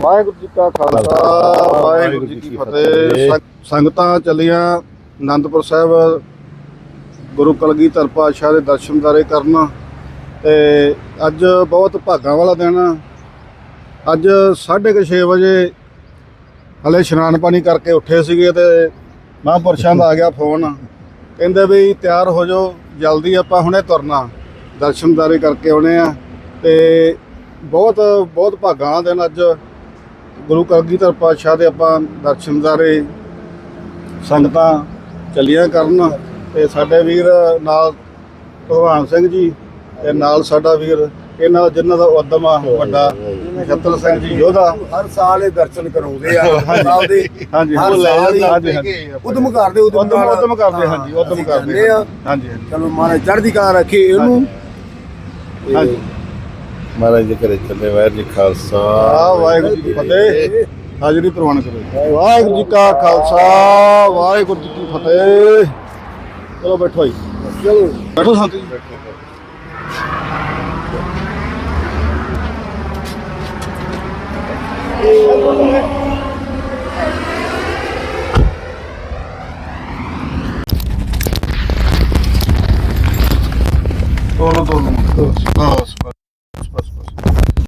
ਵਾਹਿਗੁਰੂ ਜੀ ਕਾ ਖਾਲਸਾ ਵਾਹਿਗੁਰੂ ਜੀ ਕੀ ਫਤਿਹ। ਸੰਗ- ਸੰਗਤਾਂ ਚੱਲੀਆਂ ਆਨੰਦਪੁਰ ਸਾਹਿਬ ਗੁਰੂ ਕਲਗੀਧਰ ਪਾਤਸ਼ਾਹ ਦੇ ਦਰਸ਼ਨਦਾਰੇ ਕਰਨ। ਤੇ ਅੱਜ ਬਹੁਤ ਭਾਗਾਂ ਵਾਲਾ ਦਿਨ। ਅੱਜ 6:30 ਵਜੇ ਹਲੇ ਇਸ਼ਨਾਨ ਪਾਣੀ ਕਰਕੇ ਉੱਠੇ ਸੀਗੇ ਤੇ ਮਹਾਂਪੁਰਸ਼ਾਂ ਦਾ ਆ ਗਿਆ ਫੋਨ। ਕਹਿੰਦੇ ਵੀ ਤਿਆਰ ਹੋ ਜਾਓ ਜਲਦੀ ਆਪਾਂ ਹੁਣੇ ਤੁਰਨਾ। ਦਰਸ਼ਨਦਾਰੇ ਕਰਕੇ ਆਉਣੇ ਆ। ਤੇ ਬਹੁਤ ਬਹੁਤ ਭਾਗਾਂ ਵਾਲਾ ਦਿਨ ਅੱਜ। ਗੁਰੂ ਕਲਗੀਧਰ ਪਾਤਸ਼ਾਹ ਦੇ ਆਪਾਂ ਦਰਸ਼ਨਦਾਰੇ ਸੰਗਤਾਂ ਚੱਲੀਆਂ ਕਰਨ ਤੇ ਸਾਡੇ ਵੀਰ ਨਾਲ ਭਗਵਾਨ ਸਿੰਘ ਜੀ ਤੇ ਨਾਲ ਸਾਡਾ ਵੀਰ ਇਹਨਾਂ ਜਿਨ੍ਹਾਂ ਦਾ ਉਦਮ ਆ ਵੱਡਾ ਨਛੱਤਰ ਸਿੰਘ ਜੀ ਯੋਧਾ। ਹਰ ਸਾਲ ਇਹ ਦਰਸ਼ਨ ਕਰਾਉਂਦੇ ਆ ਸਾਲ ਦੇ ਹਾਂਜੀ ਹਰ ਸਾਲ ਹਾਂਜੀ ਉਦਮ ਕਰਦੇ ਉਦਮ ਨਾਲ ਕਰਦੇ ਹਾਂਜੀ ਉਦਮ ਕਰਦੇ ਹਾਂਜੀ ਚਲੋ ਮਹਾਰਾਜ ਚੜ੍ਹਦੀ ਕਲਾ ਰੱਖੇ ਇਹਨੂੰ। ਹਾਂਜੀ ਮਹਾਰਾਜ ਜੀ ਕਰੇ ਚੱਲੇ ਵਾਹਿਗੁਰੂ ਜੀ ਖਾਲਸਾ। ਆ ਵਾਹਿਗੁਰੂ ਜੀ ਕੀ ਫਤਿਹ। ਹਾਜ਼ਰੀ ਪ੍ਰਵਾਨ ਕਰੋ ਵਾਹਿਗੁਰੂ ਜੀ ਕਾ ਖਾਲਸਾ ਵਾਹਿਗੁਰੂ ਜੀ ਕੀ ਫਤਿਹ। ਚਲੋ ਬੈਠੋ ਜੀ। ਚਲੋ ਬੈਠੋ ਸੰਤ ਜੀ। ਤੋਲੋ ਤੋਲੋ ਬਸ Christmas